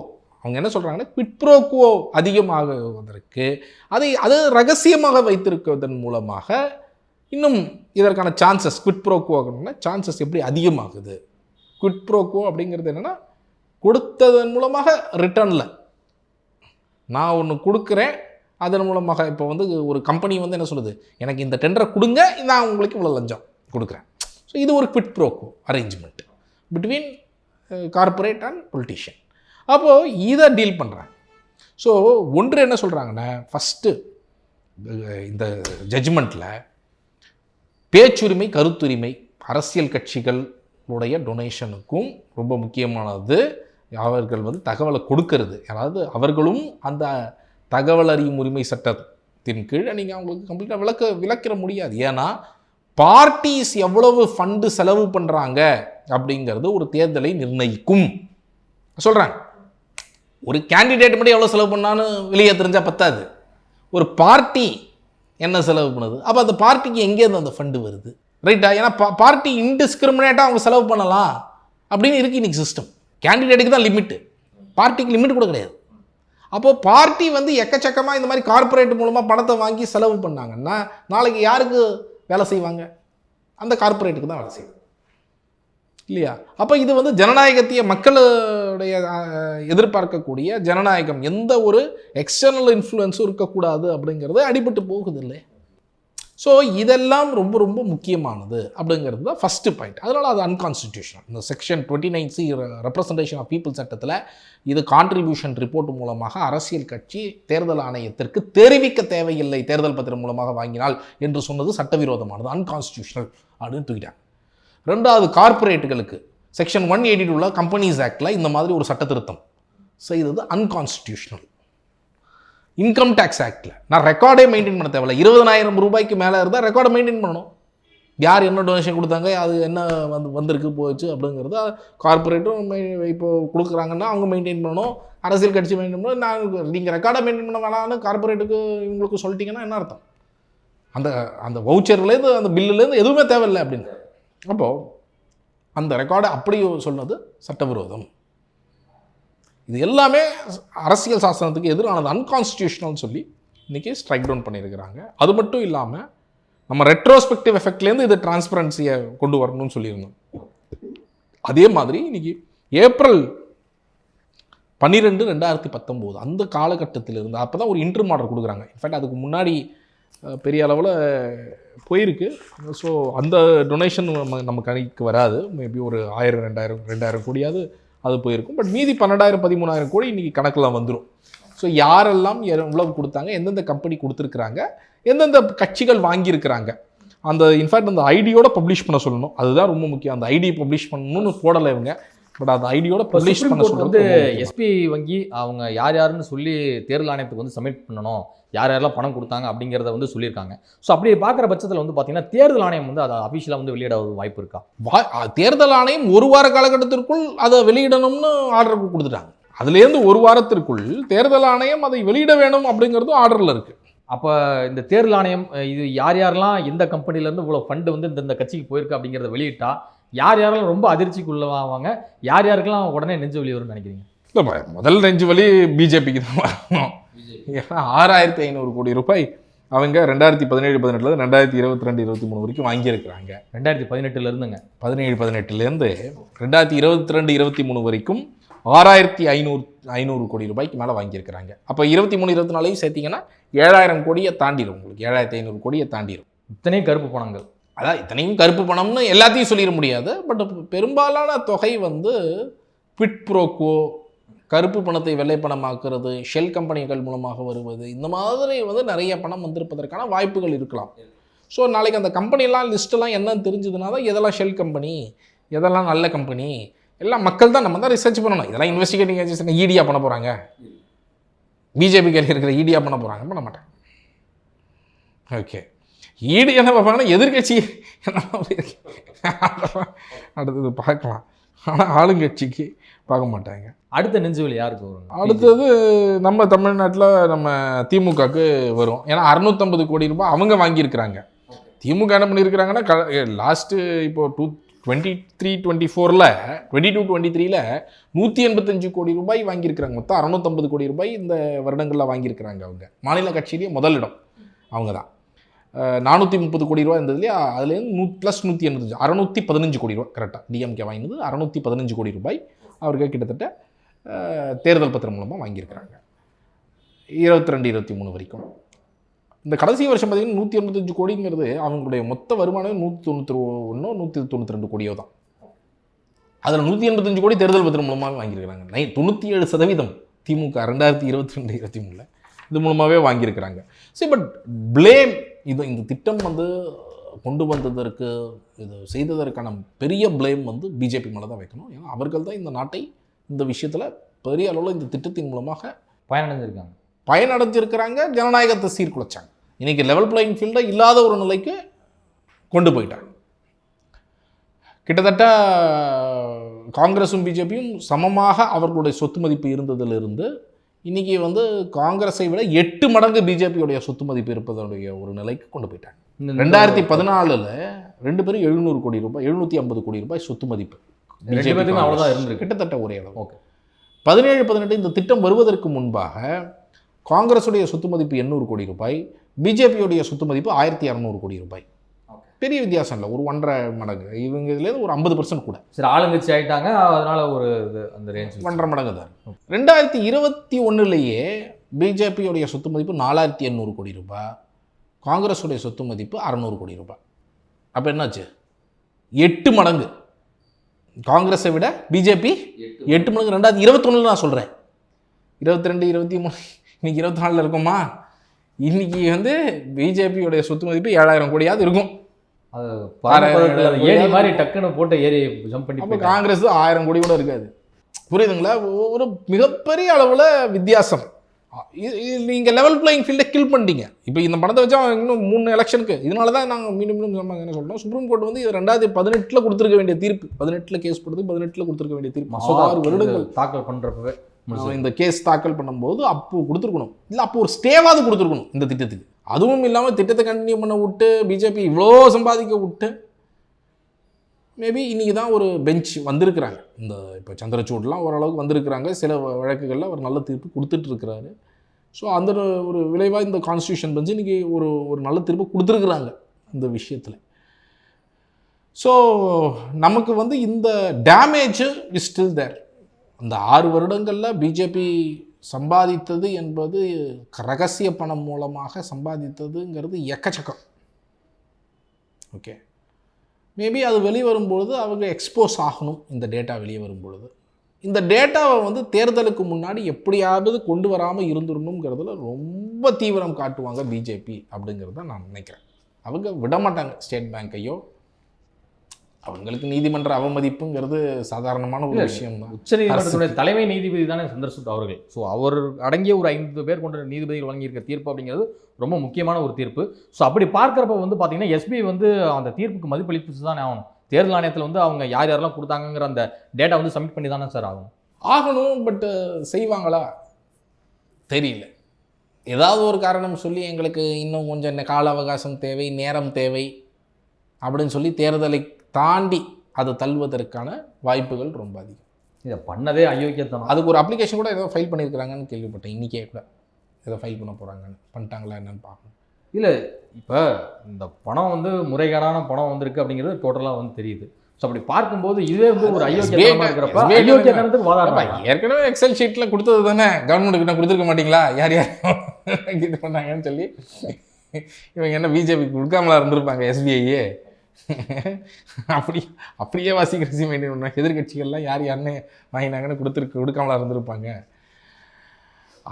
அவங்க என்ன சொல்கிறாங்கன்னா குவிட் ப்ரோ கோ அதிகமாகுவதற்கு அதை அது ரகசியமாக வைத்திருக்குவதன் மூலமாக இன்னும் இதற்கான சான்சஸ் குவிட் ப்ரோ சான்சஸ் எப்படி அதிகமாகுது? குவிட் ப்ரோ அப்படிங்கிறது என்னென்னா கொடுத்ததன் மூலமாக ரிட்டர்னில் நான் ஒன்று கொடுக்குறேன் அதன் மூலமாக இப்போ வந்து ஒரு கம்பெனி வந்து என்ன சொல்லுது? எனக்கு இந்த டெண்டரை கொடுங்க நான் உங்களுக்கு இவ்வளோ லஞ்சம் கொடுக்குறேன். ஸோ இது ஒரு quid pro quo arrangement between corporate and politician அப்போது இதை டீல் பண்ணுறாங்க ஸோ ஒன்று என்ன சொல்கிறாங்கன்னா ஃபஸ்ட்டு இந்த ஜட்ஜ்மெண்ட்டில் பேச்சுரிமை கருத்துரிமை அரசியல் கட்சிகளுடைய டொனேஷனுக்கும் ரொம்ப முக்கியமானது. அவர்கள் வந்து தகவலை கொடுக்கறது. அதாவது அவர்களும் அந்த தகவல் அறியும் உரிமை சட்டத்தின் கீழே நீங்கள் அவங்களுக்கு கம்ப்ளீட்டாக விளக்க விளக்கிற முடியாது. ஏன்னா பார்ட்டிஸ் எவ்வளவு ஃபண்டு செலவு பண்ணுறாங்க அப்படிங்கிறது ஒரு தேர்தலை நிர்ணயிக்கும். சொல்கிறாங்க ஒரு கேண்டிடேட் மட்டும் எவ்வளோ செலவு பண்ணான்னு வெளியே தெரிஞ்சால் பத்தாது. ஒரு பார்ட்டி என்ன செலவு பண்ணுது? அப்போ அந்த பார்ட்டிக்கு எங்கேருந்து அந்த ஃபண்டு வருது? ரைட்டா ஏன்னா பா பார்ட்டி இன்டிஸ்கிரிமினேட்டாக அவங்க செலவு பண்ணலாம் அப்படின்னு இருக்குது இன்னைக்கு சிஸ்டம் கேண்டிடேட்டுக்கு தான் லிமிட்டு பார்ட்டிக்கு லிமிட் கூட கிடையாது. அப்போது பார்ட்டி வந்து எக்கச்சக்கமாக இந்த மாதிரி கார்ப்பரேட் மூலமாக பணத்தை வாங்கி செலவு பண்ணாங்கன்னா நாளைக்கு யாருக்கு வேலை செய்வாங்க? அந்த கார்ப்பரேட்டுக்கு தான் வேலை செய்வாங்க இல்லையா? அப்போ இது வந்து ஜனநாயகத்தையே மக்களுடைய எதிர்பார்க்கக்கூடிய ஜனநாயகம். எந்த ஒரு எக்ஸ்டர்னல் இன்ஃப்ளூயன்ஸும் இருக்கக்கூடாது அப்படிங்கிறது அடிபட்டு போகுது இல்லை ஸோ இதெல்லாம் ரொம்ப ரொம்ப முக்கியமானது அப்படிங்கிறது தான் ஃபஸ்ட்டு பாயிண்ட் அதனால் அது அன்கான்ஸ்டிடியூஷனல் இந்த section twenty nine C representation of people சட்டத்தில் இது கான்ட்ரிபியூஷன் ரிப்போர்ட் மூலமாக அரசியல் கட்சி தேர்தல் ஆணையத்திற்கு தெரிவிக்க தேவையில்லை தேர்தல் பத்திரம் மூலமாக வாங்கினால் என்று சொன்னது சட்டவிரோதமானது அன்கான்ஸ்டியூஷனல் அப்படின்னு தூக்கிட்டாங்க. ரெண்டாவது கார்ப்பரேட்டுகளுக்கு செக்ஷன் ஒன் எயிட்டி டூவில் கம்பெனிஸ் ஆக்டில் இந்த மாதிரி ஒரு சட்ட திருத்தம் செய்தது அன்கான்ஸ்டியூஷனல் இன்கம் டேக்ஸ் ஆக்டில் நான் ரெக்கார்டே மெயின்டைன் பண்ண தேவையில்ல. இருபதனாயிரம் ரூபாய்க்கு மேலே இருந்தால் ரெக்கார்டை மெயின்டைன் பண்ணணும். யார் என்ன டொனேஷன் கொடுத்தாங்க அது என்ன வந்து வந்திருக்கு போச்சு அப்படிங்கிறது கார்பரேட்டும் இப்போ கொடுக்குறாங்கன்னா அவங்க மெயின்டைன் பண்ணணும். அரசியல் கட்சி மெயின்டைன் பண்ணணும். நான் நீங்கள் ரெக்கார்டை மெயின்டைன் பண்ண வேணாம்னு கார்பரேட்டுக்கு இவங்களுக்கு சொல்லிட்டீங்கன்னா என்ன அர்த்தம்? அந்த அந்த வவுச்சர்லேருந்து அந்த பில்லுலேருந்து எதுவுமே தேவையில்லை அப்படின்னு. அப்போது அந்த ரெக்கார்டை அப்படி சொன்னது சட்டவிரோதம். இது எல்லாமே அரசியல் சாசனத்துக்கு எதிரானது அன்கான்ஸ்டியூஷனல்னு சொல்லி இன்றைக்கி ஸ்ட்ரைக் டவுன் பண்ணியிருக்கிறாங்க. அது மட்டும் இல்லாமல் நம்ம ரெட்ரோஸ்பெக்டிவ் எஃபெக்ட்லேருந்து இது டிரான்ஸ்பரன்சியை கொண்டு வரணும்னு சொல்லியிருந்தோம். அதே மாதிரி இன்னைக்கு ஏப்ரல் பன்னிரெண்டு ரெண்டாயிரத்தி பத்தொம்போது அந்த காலகட்டத்திலிருந்து அப்போ தான் ஒரு இன்டர் மாடல் கொடுக்குறாங்க இன்ஃபேக்ட் அதுக்கு முன்னாடி பெரிய அளவில் போயிருக்கு. ஸோ அந்த டொனேஷன் நம்ம நம்ம கணிக்கு வராது. மேபி ஒரு ஆயிரம் ரெண்டாயிரம் ரெண்டாயிரம் கோடியாவது அது போயிருக்கும். பட் மீதி பன்னெண்டாயிரம் பதிமூணாயிரம் கோடி இன்றைக்கி கணக்கில் வந்துடும் ஸோ யாரெல்லாம் எவ்வளவு கொடுத்தாங்க எந்தெந்த கம்பெனி கொடுத்துருக்குறாங்க எந்தெந்த கட்சிகள் வாங்கியிருக்கிறாங்க அந்த இன்ஃபேக்ட் அந்த ஐடியோட பப்ளிஷ் பண்ண சொல்லணும். அதுதான் ரொம்ப முக்கியம். அந்த ஐடி பப்ளிஷ் பண்ணணும்னு போடலை இவங்க. பட் அந்த ஐடியோட பப்ளிஷ் பண்ண வந்து. எஸ்பிஐ வங்கி அவங்க யார் யாருன்னு சொல்லி தேர்தல் ஆணையத்துக்கு வந்து சப்மிட் பண்ணணும். யார் யாரெல்லாம் பணம் கொடுத்தாங்க அப்படிங்கிறத வந்து சொல்லியிருக்காங்க. ஸோ அப்படி பார்க்குற பட்சத்தில் வந்து பார்த்தீங்கன்னா தேர்தல் ஆணையம் வந்து அதை அஃபிஷியலாக வந்து வெளியிட வாய்ப்பு இருக்கா? வா தேர்தல் ஆணையம் ஒரு வார காலகட்டத்திற்குள் அதை வெளியிடணும்னு ஆர்டர் கொடுத்துட்டாங்க. அதுலேருந்து ஒரு வாரத்திற்குள் தேர்தல் ஆணையம் அதை வெளியிட வேணும் அப்படிங்கிறதும் ஆர்டரில் இருக்குது அப்போ இந்த தேர்தல் ஆணையம் இது யார் யாரெல்லாம் எந்த கம்பெனிலேருந்து இவ்வளோ ஃபண்டு வந்து இந்த இந்த கட்சிக்கு போயிருக்கு அப்படிங்கிறத வெளியிட்டா யார் யாரெல்லாம் ரொம்ப அதிர்ச்சிக்கு உள்ளவாங்க யார் யாருக்கெல்லாம் உடனே நெஞ்சு வெளி வரும்னு நினைக்கிறீங்க? இல்லை முதல் நெஞ்சு வலி பிஜேபிக்கு தான் வரணும் ஏன்னா ஆறாயிரத்தி ஐநூறு கோடி ரூபாய் அவங்க ரெண்டாயிரத்தி பதினேழு பதினெட்டுல ரெண்டாயிரத்தி இருபத்தி ரெண்டு இருபத்தி மூணு வரைக்கும் வாங்கியிருக்கிறாங்க. ரெண்டாயிரத்தி பதினெட்டுல இருந்துங்க. பதினேழு பதினெட்டுலேருந்து ரெண்டாயிரத்தி இருபத்தி ரெண்டு இருபத்தி மூணு வரைக்கும் ஆறாயிரத்தி ஐநூறு ஐநூறு கோடி ரூபாய்க்கு மேலே வாங்கியிருக்கிறாங்க. அப்போ இருபத்தி மூணு இருபத்தி நாலையும் சேர்த்தீங்கன்னா ஏழாயிரம் கோடியை தாண்டிடும் உங்களுக்கு. ஏழாயிரத்தி ஐநூறு கோடியை தாண்டிடும் இத்தனையும் கருப்பு பணங்கள். அதான் இத்தனையும் கருப்பு பணம்னு எல்லாத்தையும் சொல்லிட முடியாது. பட் பெரும்பாலான தொகை வந்து குவிட் ப்ரோக்கோ கருப்பு பணத்தை வெள்ளை பணமாக்குறது ஷெல் கம்பெனிகள் மூலமாக வருவது இந்த மாதிரி வந்து நிறைய பணம் வந்திருப்பதற்கான வாய்ப்புகள் இருக்கலாம். ஸோ நாளைக்கு அந்த கம்பெனிலாம் லிஸ்ட்டெல்லாம் என்னன்னு தெரிஞ்சதுனா தான் எதெல்லாம் ஷெல் கம்பெனி எதெல்லாம் நல்ல கம்பெனி எல்லாம் மக்கள் தான் நம்ம தான் ரிசர்ச் பண்ணணும். இதெல்லாம் இன்வெஸ்டிகேட்டிங் ஏஜென்சி ஈடியா பண்ண போகிறாங்க பிஜேபி கையில் இருக்கிற ஈடியா பண்ண போகிறாங்க பண்ண மாட்டேன். ஓகே ஈடு என்ன பார்ப்பாங்கன்னா எதிர்கட்சி என்ன அடுத்தது பார்க்கலாம். ஆனால் ஆளுங்கட்சிக்கு பார்க்க மாட்டாங்க. அடுத்த நெஞ்சு வெளி யாருக்கு வரும்? அடுத்தது நம்ம தமிழ்நாட்டில் நம்ம திமுகவுக்கு வரும். ஏன்னா அறுநூத்தம்பது கோடி ரூபாய் அவங்க வாங்கியிருக்கிறாங்க. திமுக என்ன பண்ணியிருக்கிறாங்கன்னா க லாஸ்ட்டு இப்போ டூ டுவெண்ட்டி த்ரீ டுவெண்ட்டி ஃபோரில் டுவெண்ட்டி டூ டுவெண்ட்டி த்ரீல நூற்றி எண்பத்தஞ்சு கோடி ரூபாய் வாங்கியிருக்கிறாங்க. மொத்தம் அறுநூத்தம்பது கோடி ரூபாய் இந்த வருடங்களில் வாங்கியிருக்கிறாங்க அவங்க. மாநில கட்சியிலேயே முதலிடம் அவங்க தான். நானூற்றி முப்பது கோடி ரூபா இருந்ததுலையே அதுலேருந்து நூ ப்ளஸ் நூற்றி எண்பத்தஞ்சு அறநூற்றி பதினஞ்சு கோடி ரூபா கரெக்டாக டிஎம்கே வாங்கினது அறநூற்றி பதினஞ்சு கோடி ரூபாய் அவருக்கு கிட்டத்தட்ட தேர்தல் பத்திரம் மூலமாக வாங்கியிருக்கிறாங்க. இருபத்தி ரெண்டு இருபத்தி மூணு வரைக்கும். இந்த கடைசி வருஷம் பார்த்தீங்கன்னா நூற்றி எண்பத்தஞ்சு கோடிங்கிறது அவங்களுடைய மொத்த வருமானம் நூற்றி தொண்ணூற்றி ஒன்றோ நூற்றி தொண்ணூற்றி ரெண்டு கோடியோ தான். அதில் நூற்றி எண்பத்தஞ்சு கோடி தேர்தல் பத்திரம் மூலமாக வாங்கியிருக்கிறாங்க. நை தொண்ணூற்றி ஏழு சதவீதம் திமுக ரெண்டாயிரத்தி இருபத்தி ரெண்டு இருபத்தி மூணில் இது மூலமாகவே வாங்கியிருக்கிறாங்க. சரி பட் ப்ளேம் இது இந்த திட்டம் வந்து கொண்டு வந்ததற்கு இது செய்ததற்கான பெரிய ப்ளேம் வந்து பிஜேபி மேலே தான் வைக்கணும். ஏன்னா அவர்கள் தான் இந்த நாட்டை இந்த விஷயத்தில் பெரிய அளவில் இந்த திட்டத்தின் மூலமாக பயனடைஞ்சிருக்காங்க. பயனடைஞ்சிருக்கிறாங்க ஜனநாயகத்தை சீர்குலைச்சாங்க. இன்னைக்கு லெவல் பிளேயிங் ஃபீல்டை இல்லாத ஒரு நிலைக்கு கொண்டு போயிட்டாங்க. கிட்டத்தட்ட காங்கிரஸும் பிஜேபியும் சமமாக அவர்களுடைய சொத்து மதிப்பு இருந்ததிலிருந்து இன்னைக்கு வந்து காங்கிரஸை விட எட்டு மடங்கு பிஜேபியுடைய சொத்து மதிப்பு இருப்பதனுடைய ஒரு நிலைக்கு கொண்டு போயிட்டாங்க. ரெண்டாயிரத்தி பதினாலில் ரெண்டு பேரும் எழுநூறு கோடி ரூபாய் எழுநூற்றி ஐம்பது கோடி ரூபாய் சொத்து மதிப்பு. அவ்வளோதான். இருந்திருக்கு. கிட்டத்தட்ட ஒரே அளவு. ஓகே. பதினேழு பதினெட்டு இந்த திட்டம் வருவதற்கு முன்பாக காங்கிரஸுடைய சொத்து மதிப்பு எண்ணூறு கோடி ரூபாய் பிஜேபியுடைய சொத்து மதிப்பு ஆயிரத்தி இரநூறு கோடி ரூபாய். பெரிய வித்தியாசம் இல்லை ஒரு ஒன்றரை மடங்கு. இவங்க இதுலேருந்து ஒரு ஐம்பது பர்சன்ட் கூட. சரி ஆளுங்கட்சி ஆயிட்டாங்க அதனால ஒரு இது அந்த ரேஞ்ச் ஒன்றரை மடங்கு தான். ரெண்டாயிரத்தி இருபத்தி ஒன்றுலேயே பிஜேபியுடைய சொத்து மதிப்பு நாலாயிரத்தி எண்ணூறு கோடி ரூபாய். காங்கிரஸுடைய சொத்து மதிப்பு அறநூறு கோடி ரூபாய். அப்போ என்னாச்சு? எட்டு மடங்கு. காங்கிரஸை விட பிஜேபி எட்டு மடங்கு. ரெண்டாயிரத்தி இருபத்தொன்னில் நான் சொல்கிறேன் இருபத்தி ரெண்டு இருபத்தி மூணு இன்னைக்கு இருபத்தி நாலில் இருக்குமா? இன்னைக்கு வந்து பிஜேபியோடைய சொத்து மதிப்பு ஏழாயிரம் கோடியாவது இருக்கும். ஏழாயிரம் மாதிரி டக்குன்னு போட்டு ஏறி ஜம்ப் பண்ணி. காங்கிரஸ் ஆயிரம் கோடி கூட இருக்காது. புரியுதுங்களா? ஒரு மிகப்பெரிய அளவில் வித்தியாசம். நீங்கள் லெவல் பிளேயிங் ஃபீல்டை கில் பண்ணிட்டீங்க. இப்போ இந்த பணத்தை வச்சா இன்னும் மூணு எலெக்ஷனுக்கு இதனால தான் நாங்கள் மீண்டும் மீண்டும் நம்ம என்ன சொல்றோம்? சுப்ரீம் கோர்ட் வந்து இது ரெண்டாயிரத்தி பதினெட்டில் கொடுத்துருக்க வேண்டிய தீர்ப்பு. பதினெட்டில் கேஸ் போடுறது பதினெட்டில் கொடுத்துருக்க வேண்டிய தீர்ப்பு. ஆறு வருடங்கள். தாக்கல் பண்றப்பவே அவன் இந்த கேஸ் தாக்கல் பண்ணும்போது அப்போ கொடுத்துருக்கணும். இல்லை அப்போ ஒரு ஸ்டேவாவது கொடுத்துருக்கணும் இந்த திட்டத்துக்கு. அதுவும் இல்லாமல் திட்டத்தை கண்டினியூ பண்ண விட்டு பிஜேபி இவ்வளோ சம்பாதிக்க விட்டு மேபி இன்றைக்கி தான் ஒரு பெஞ்ச் வந்திருக்கிறாங்க. இந்த இப்போ சந்திரச்சூட்லாம் ஓரளவுக்கு வந்திருக்கிறாங்க. சில வ- வழக்குகளில் அவர் நல்ல தீர்ப்பு கொடுத்துட்டு இருக்கிறாரு. ஸோ அந்த ஒரு விளைவாக இந்த கான்ஸ்டியூஷன் பெஞ்சு இன்றைக்கி ஒரு ஒரு நல்ல தீர்ப்பு கொடுத்துருக்குறாங்க இந்த விஷயத்தில். ஸோ நமக்கு வந்து இந்த டேமேஜு இஸ் ஸ்டில் தேர் அந்த ஆறு வருடங்களில் பிஜேபி சம்பாதித்தது என்பது ரகசிய பணம் மூலமாக சம்பாதித்ததுங்கிறது எக்கச்சக்கம். ஓகே மேபி அது வெளியே வரும்பொழுது அவங்க எக்ஸ்போஸ் ஆகணும் இந்த டேட்டா வெளியே வரும்பொழுது. இந்த டேட்டாவை வந்து தேர்தலுக்கு முன்னாடி எப்படியாவது கொண்டு வராமல் இருந்துடணுங்கிறதுல ரொம்ப தீவிரம் காட்டுவாங்க பிஜேபி அப்படிங்கிறத நான் நினைக்கிறேன். அவங்க விடமாட்டாங்க. ஸ்டேட் பேங்க்கையோ அவங்களுக்கு நீதிமன்ற அவமதிப்புங்கிறது சாதாரணமான ஒரு விஷயம் தான் உச்ச நீதிமன்றத்துடைய தலைமை நீதிபதி தானே சந்திரசூட் அவர்கள். ஸோ அவர் அடங்கிய ஒரு ஐந்து பேர் கொண்ட நீதிபதிகள் வழங்கியிருக்க தீர்ப்பு அப்படிங்கிறது ரொம்ப முக்கியமான ஒரு தீர்ப்பு. ஸோ அப்படி பார்க்குறப்ப வந்து பார்த்தீங்கன்னா எஸ்பி வந்து அந்த தீர்ப்புக்கு மதிப்பளித்து தானே ஆகணும். தேர்தல் ஆணையத்தில் வந்து அவங்க யார் யாரெல்லாம் கொடுத்தாங்கங்கிற அந்த டேட்டா வந்து சப்மிட் பண்ணி தானே சார் ஆகும் ஆகணும் பட்டு செய்வாங்களா? தெரியல. ஏதாவது ஒரு காரணம் சொல்லி எங்களுக்கு இன்னும் கொஞ்சம் கால அவகாசம் தேவை நேரம் தேவை அப்படின்னு சொல்லி தேர்தலை தாண்டி அதை தள்ளுவதற்கான வாய்ப்புகள் ரொம்ப அதிகம். இதை பண்ணதே அயோக்கியத்தனம். அதுக்கு ஒரு அப்ளிகேஷன் கூட ஏதோ ஃபைல் பண்ணியிருக்கிறாங்கன்னு கேள்விப்பட்டேன். இன்றைக்கே கூட ஏதோ ஃபைல் பண்ண போகிறாங்கன்னு பண்ணிட்டாங்களா என்னன்னு பார்க்கணும். இல்லை இப்போ இந்த பணம் வந்து முறைகேடான பணம் வந்திருக்கு அப்படிங்கிறது டோட்டலாக வந்து தெரியுது. ஸோ அப்படி பார்க்கும்போது இதுவே வந்து ஒரு அயோக்கியத்தனத்துக்கு வாதாடுறாங்க. ஏற்கனவே எக்ஸல் ஷீட்டில் கொடுத்தது தானே? கவர்மெண்ட்டுக்கு நான் கொடுத்துருக்க மாட்டீங்களா? யார் யார் இது பண்ணாங்கன்னு சொல்லி இவங்க என்ன பிஜேபி கொடுக்காமலா இருந்திருப்பாங்க எஸ்பிஐயே அப்படி அப்படியே வாசிக்கிற மெயின்டைன் பண்ணாங்க எதிர்கட்சிகள்லாம் யார் யாருன்னு வாங்கினாங்கன்னு கொடுத்துருக்கு கொடுக்காமலா இருந்திருப்பாங்க.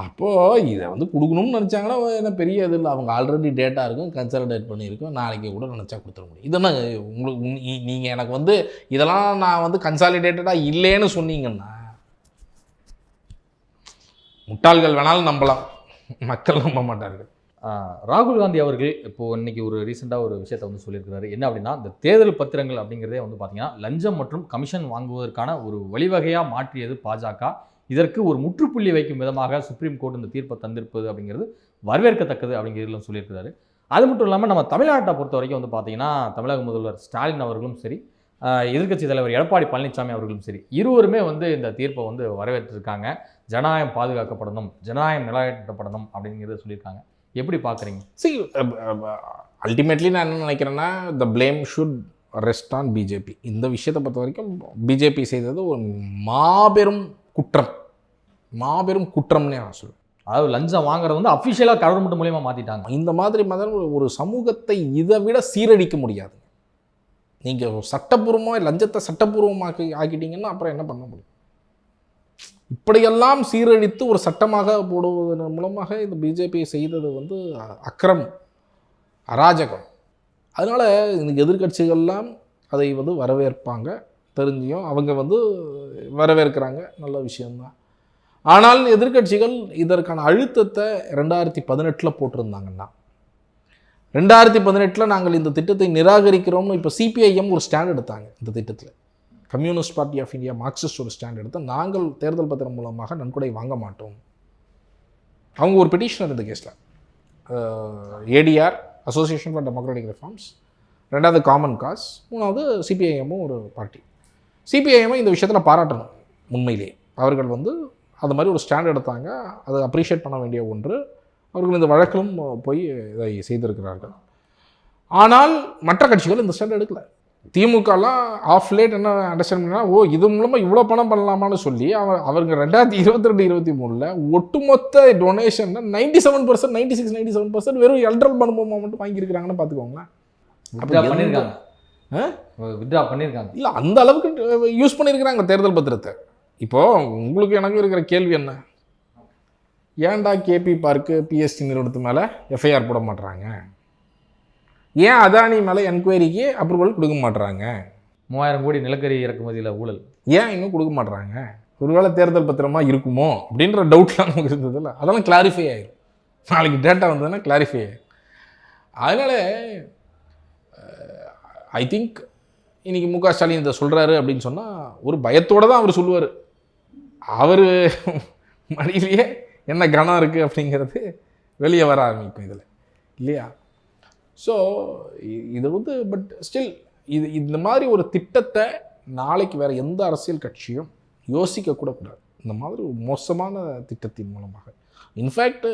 அப்போது இதை வந்து கொடுக்கணும்னு நினச்சாங்கன்னா என்ன பெரிய இது இல்லை. அவங்க ஆல்ரெடி டேட்டா இருக்கும் கன்சல்டேட் பண்ணியிருக்கோம். நாளைக்கு கூட நினச்சா கொடுத்துட முடியும். இதெல்லாம் உங்களுக்கு நீங்கள் எனக்கு வந்து இதெல்லாம் நான் வந்து கன்சாலிடேட்டடாக இல்லைன்னு சொன்னீங்கன்னா முட்டாள்கள் வேணாலும் நம்பலாம். மக்கள் நம்ப மாட்டார்கள். ராகுல் காந்தி அவர்கள் இப்போது இன்றைக்கி ஒரு ரீசெண்டாக ஒரு விஷயத்தை வந்து சொல்லியிருக்கிறாரு. என்ன அப்படின்னா இந்த தேர்தல் பத்திரங்கள் அப்படிங்கிறதே வந்து பார்த்தீங்கன்னா லஞ்சம் மற்றும் கமிஷன் வாங்குவதற்கான ஒரு வழிவகையாக மாற்றியது பாஜக. இதற்கு ஒரு முற்றுப்புள்ளி வைக்கும் விதமாக சுப்ரீம் கோர்ட் இந்த தீர்ப்பை தந்திருப்பது அப்படிங்கிறது வரவேற்கத்தக்கது அப்படிங்கிறதுல சொல்லியிருக்கிறாரு. அது மட்டும் இல்லாமல் நம்ம தமிழ்நாட்டை பொறுத்த வரைக்கும் வந்து பார்த்தீங்கன்னா தமிழக முதல்வர் ஸ்டாலின் அவர்களும் சரி எதிர்க்கட்சி தலைவர் எடப்பாடி பழனிசாமி அவர்களும் சரி இருவருமே வந்து இந்த தீர்ப்பை வந்து வரவேற்றிருக்காங்க. ஜனநாயகம் பாதுகாக்கப்படணும் ஜனநாயகம் நிலைநாட்டப்படணும் அப்படிங்கிறத சொல்லியிருக்காங்க. எப்படி பார்க்குறீங்க சி அல்டிமேட்லி நான் என்ன நினைக்கிறேன்னா the blame should rest on BJP இந்த விஷயத்தை பொறுத்த வரைக்கும் பிஜேபி செய்தது ஒரு மாபெரும் குற்றம். மாபெரும் குற்றம்னே நான் சொல்லுவேன் அதாவது லஞ்சம் வாங்குறது வந்து அஃபிஷியலாக கவர்மெண்ட் மூலியமா மாற்றிட்டாங்க இந்த மாதிரி மதம் ஒரு சமூகத்தை இதை விட சீரழிக்க முடியாது. நீங்கள் சட்டப்பூர்வமாக லஞ்சத்தை சட்டப்பூர்வமாக்கி ஆக்கிட்டீங்கன்னா அப்புறம் என்ன பண்ண முடியும்? இப்படியெல்லாம் சீரழித்து ஒரு சட்டமாக போடுவதன் மூலமாக இந்த பிஜேபி செய்தது வந்து அக்கிரம் அராஜகம். அதனால் இந்த எதிர்க்கட்சிகள்லாம் அதை வந்து வரவேற்பாங்க தெரிஞ்சியும் அவங்க வந்து வரவேற்கிறாங்க. நல்ல விஷயந்தான் ஆனால் எதிர்க்கட்சிகள் இதற்கான அழுத்தத்தை ரெண்டாயிரத்தி பதினெட்டில் போட்டிருந்தாங்கன்னா ரெண்டாயிரத்தி பதினெட்டில் நாங்கள் இந்த திட்டத்தை நிராகரிக்கிறோம்னு இப்போ சிபிஐஎம் ஒரு ஸ்டாண்ட் எடுத்தாங்க இந்த திட்டத்தில். Communist Party of India Marxist ஒரு ஸ்டாண்ட் எடுத்து நாங்கள் தேர்தல் பத்திரம் மூலமாக நன்கொடை வாங்க மாட்டோம். அவங்க ஒரு பெட்டிஷனர் இந்த கேஸில் ADR Association for Democratic Reforms ரெண்டாவது காமன் காஸ் மூணாவது சிபிஐஎம்மும் ஒரு பார்ட்டி சிபிஐஎம்மை இந்த விஷயத்தில் பாராட்டணும் உண்மையிலே அவர்கள் வந்து அது மாதிரி ஒரு ஸ்டாண்ட் எடுத்தாங்க. அதை அப்ரிஷியேட் பண்ண வேண்டிய ஒன்று. அவர்கள் இந்த வழக்கிலும் போய் இதை செய்திருக்கிறார்கள். ஆனால் மற்ற கட்சிகள் இந்த ஸ்டாண்ட் எடுக்கல. திமுகலாம் ஆஃப் லேட் என்ன அண்டர்ஸ்டாண்ட் பண்ணா ஓ இது மூலமாக இவ்வளோ பணம் பண்ணலாமான்னு சொல்லி அவ அவங்க ரெண்டாயிரத்தி இருபத்தி ரெண்டு இருபத்தி மூணில் ஒட்டுமொத்த donation ninety seven percent ninety six ninety seven percent வெறும் எல்ட்ரல் மனுபவமாக மட்டும் வாங்கியிருக்கிறாங்கன்னு பார்த்துக்கோங்களேன். எந்த- பண்ணியிருக்காங்க. ஆ? வித்ட்ரா பண்ணியிருக்காங்க. இல்லை அந்த அளவுக்கு யூஸ் பண்ணியிருக்கிறாங்க தேர்தல் பத்திரத்தை. இப்போ உங்களுக்கு எனக்கு இருக்கிற கேள்வி என்ன? ஏன்டா கேபி பார்க்கு பிஎஸ்டி நிறுவனத்து மேலே எஃப்ஐஆர் போட மாட்றாங்க? ஏன் அதானி மேலே என்கொயரிக்கு அப்ரூவல் கொடுக்க மாட்றாங்க? மூவாயிரம் கோடி நிலக்கரி இறக்குமதியில் ஊழல். ஏன் இன்னும் கொடுக்க மாட்றாங்க? ஒருவேளை தேர்தல் பத்திரமா இருக்குமோ? அப்படின்ற டவுட்லாம் நமக்கு இருந்ததில்ல அதெல்லாம் கிளாரிஃபை ஆயிரும். நாளைக்கு டேட்டா வந்ததுன்னா கிளாரிஃபை ஆயிரும். அதனால் ஐ திங்க் இன்னைக்கு மு க. ஸ்டாலின் இதை சொல்கிறாரு அப்படின்னு சொன்னால் ஒரு பயத்தோடு தான் அவர் சொல்லுவார். அவர் மடியிலேயே என்ன கனம் இருக்குது அப்படிங்கிறது வெளியே வர ஆரம்பிக்கும் இதில். இல்லையா? ஸோ இது வந்து பட் ஸ்டில் இது இந்த மாதிரி ஒரு திட்டத்தை நாளைக்கு வேறு எந்த அரசியல் கட்சியும் யோசிக்க கூடாது. இந்த மாதிரி ஒரு மோசமான திட்டத்தின் மூலமாக. இன்ஃபேக்ட்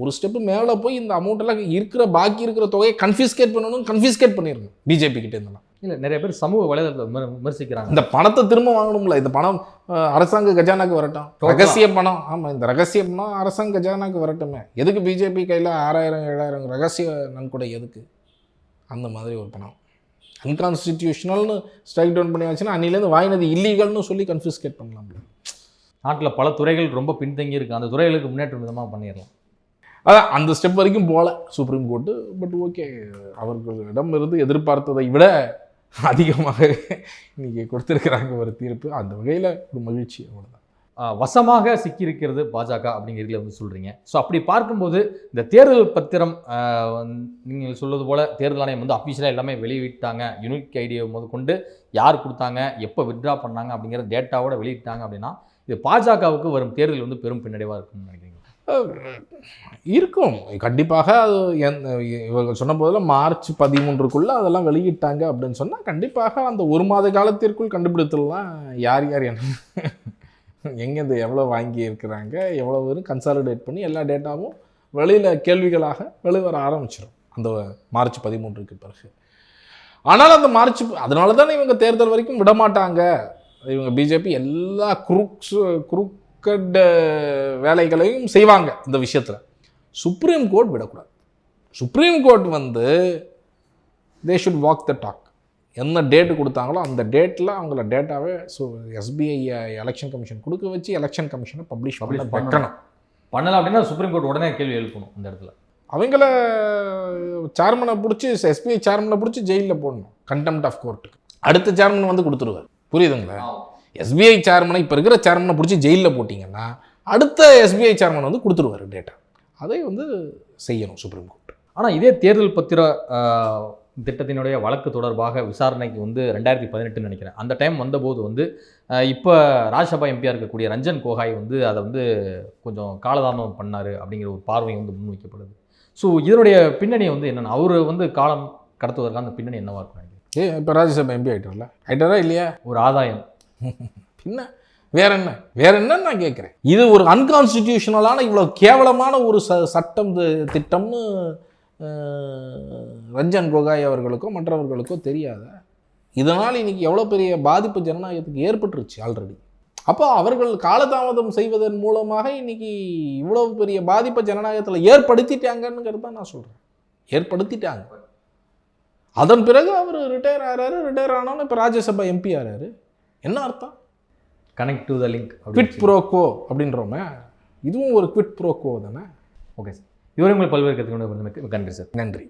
ஒரு ஸ்டெப்பு மேலே போய் இந்த அமௌண்ட்டெல்லாம் இருக்கிற பாக்கி இருக்கிற தொகையை கன்ஃபிஸ்கேட் பண்ணணும் கன்ஃபிஸ்கேட் பண்ணிருங்க பிஜேபி கிட்டே இருந்தெல்லாம். இல்லை நிறைய பேர் சமூக வலைதளத்தில் விமர்- விமர்சிக்கிறாங்க. இந்த பணத்தை திரும்ப வாங்கணும்ல இந்த பணம் அரசாங்க கஜானாக்கு வரட்டும். ரகசிய பணம் ஆமாம் இந்த ரகசிய பணம் அரசாங்க கஜானாக்கு வரட்டுமே. எதுக்கு பிஜேபி கையில் ஆறாயிரம் ஏழாயிரம் ரகசிய நன்கொடை எதுக்கு? அந்த மாதிரி ஒரு பணம். அன்கான்ஸ்டிடியூஷனல்னு ஸ்ட்ரைக் டவுன் பண்ணி வச்சுன்னா அன்னிலேருந்து வாங்கினது இல்லீகல்னு சொல்லி கன்ஃபிஸ்கேட் பண்ணலாம்ல நாட்டில் பல துறைகள் ரொம்ப பின்தங்கி இருக்கு. அந்த துறைகளுக்கு முன்னேற்றம் விதமாக பண்ணிடலாம். அதான் அந்த ஸ்டெப் வரைக்கும் போகல சுப்ரீம் கோர்ட்டு பட் ஓகே அவர்களிடம் இருந்து எதிர்பார்த்ததை விட அதிகமாக இன்றைக்கி கொடுத்துருக்குறாங்க ஒரு தீர்ப்பு. அந்த வகையில் ஒரு மகிழ்ச்சி அவ்வளோதான் வசமாக சிக்கியிருக்கிறது பாஜக அப்படிங்கிறதுல வந்து சொல்கிறீங்க ஸோ அப்படி பார்க்கும்போது இந்த தேர்தல் பத்திரம் வந்து நீங்கள் சொல்வது போல் தேர்தல் ஆணையம் வந்து அஃபிஷியலாக எல்லாமே வெளியிட்டாங்க. யூனிக் ஐடியை முதல் கொண்டு யார் கொடுத்தாங்க எப்போ வித்ட்ரா பண்ணாங்க அப்படிங்கிற டேட்டாவோட வெளியிட்டாங்க அப்படின்னா இது பாஜகவுக்கு வரும் தேர்தல் வந்து பெரும் பின்னடைவாக இருக்கும்னு நினைக்கிறீங்க. இருக்கும். கண்டிப்பாக அது என் இவர்கள் சொன்ன போதில் மார்ச் பதிமூன்றுக்குள்ளே அதெல்லாம் வெளியிட்டாங்க அப்படின்னு சொன்னால் கண்டிப்பாக அந்த ஒரு மாத காலத்திற்குள் கண்டுபிடித்துடலாம். யார் யார் என்ன எங்கேருந்து எவ்வளோ வாங்கி இருக்கிறாங்க எவ்வளோ கன்சாலிடேட் பண்ணி எல்லா டேட்டாவும் வெளியில் கேள்விகளாக வெளிவர ஆரம்பிச்சிடும் அந்த மார்ச் பதிமூன்றுக்கு பிறகு. ஆனால் அந்த மார்ச் அதனால தானே இவங்க தேர்தல் வரைக்கும் விடமாட்டாங்க. இவங்க பிஜேபி எல்லா குருக்ஸ் குருக்கட் வேலைகளையும் செய்வாங்க இந்த விஷயத்தில். சுப்ரீம் கோர்ட் விடக்கூடாது. சுப்ரீம் கோர்ட் வந்து they should walk the talk என்ன டேட்டு கொடுத்தாங்களோ அந்த டேட்டில் அவங்கள டேட்டாவே ஸோ எஸ்பிஐ எலெக்ஷன் கமிஷன் கொடுக்க வச்சு எலெக்ஷன் கமிஷனை பப்ளிஷ் பண்ண. வைக்கணும். பண்ணல அப்படின்னா சுப்ரீம் கோர்ட் உடனே கேள்வி எழுப்பணும் இந்த இடத்துல. அவங்கள சேர்மனை பிடிச்சி எஸ்பிஐ சேர்மனை பிடிச்சி ஜெயிலில் போடணும். கண்டெம்ட் ஆஃப் கோர்ட்டுக்கு அடுத்த சேர்மன் வந்து கொடுத்துருவார். புரியுதுங்களா? எஸ்பிஐ சேர்மனை இப்போ இருக்கிற சேர்மனை பிடிச்சி ஜெயிலில் போட்டிங்கன்னா அடுத்த எஸ்பிஐ சேர்மன் வந்து கொடுத்துருவாரு டேட்டா அதை வந்து செய்யணும் சுப்ரீம் கோர்ட் ஆனால் இதே தேர்தல் பத்திர திட்டத்தினுடைய வழக்கு தொடர்பாக விசாரணைக்கு வந்து ரெண்டாயிரத்தி பதினெட்டுன்னு நினைக்கிறேன். அந்த டைம் வந்தபோது வந்து இப்போ ராஜ்யசபா எம்பியாக இருக்கக்கூடிய ரஞ்சன் கோகாய் வந்து அதை வந்து கொஞ்சம் காலதாமதம் பண்ணார் அப்படிங்கிற ஒரு பார்வை வந்து முன்வைக்கப்படுது. ஸோ இதனுடைய பின்னணி வந்து என்னென்ன அவர் வந்து காலம் கடத்துவதற்கான அந்த பின்னணி என்னவா இருக்கும் நினைக்கிறீங்க? ஏ இப்போ ராஜ்யசபா எம்பி ஆகிட்டார்ல ஆகிட்டாரா இல்லையா? ஒரு ஆதாயம். பின்ன வேற என்ன? வேற என்னன்னு நான் கேட்குறேன். இது ஒரு அன்கான்ஸ்டிடியூஷனலான இவ்வளோ கேவலமான ஒரு ச சட்டம் திட்டம்னு ரஞ்சன் கோகாய் அவர்களுக்கோ மற்றவர்களுக்கோ தெரியாத இதனால் இன்றைக்கி எவ்வளோ பெரிய பாதிப்பு ஜனநாயகத்துக்கு ஏற்பட்டுருச்சு ஆல்ரெடி அப்போ அவர்கள் காலதாமதம் செய்வதன் மூலமாக இன்னைக்கு இவ்வளோ பெரிய பாதிப்பை ஜனநாயகத்தில் ஏற்படுத்திட்டாங்கங்கிறது தான் நான் சொல்கிறேன் ஏற்படுத்திட்டாங்க. அதன் பிறகு அவர் ரிட்டையர் ஆகிறாரு ரிட்டையர் ஆனாலும் இப்போ ராஜ்யசபா எம்பி ஆகிறாரு என்ன அர்த்தம்? Connect to the link quid pro quo அப்படின்றோமே இதுவும் ஒரு குவிட் ப்ரோக்கோ தானே? ஓகே சார் இதுவரை உங்கள் பல்வேறு கருத்துக்களை நன்றி சார் நன்றி.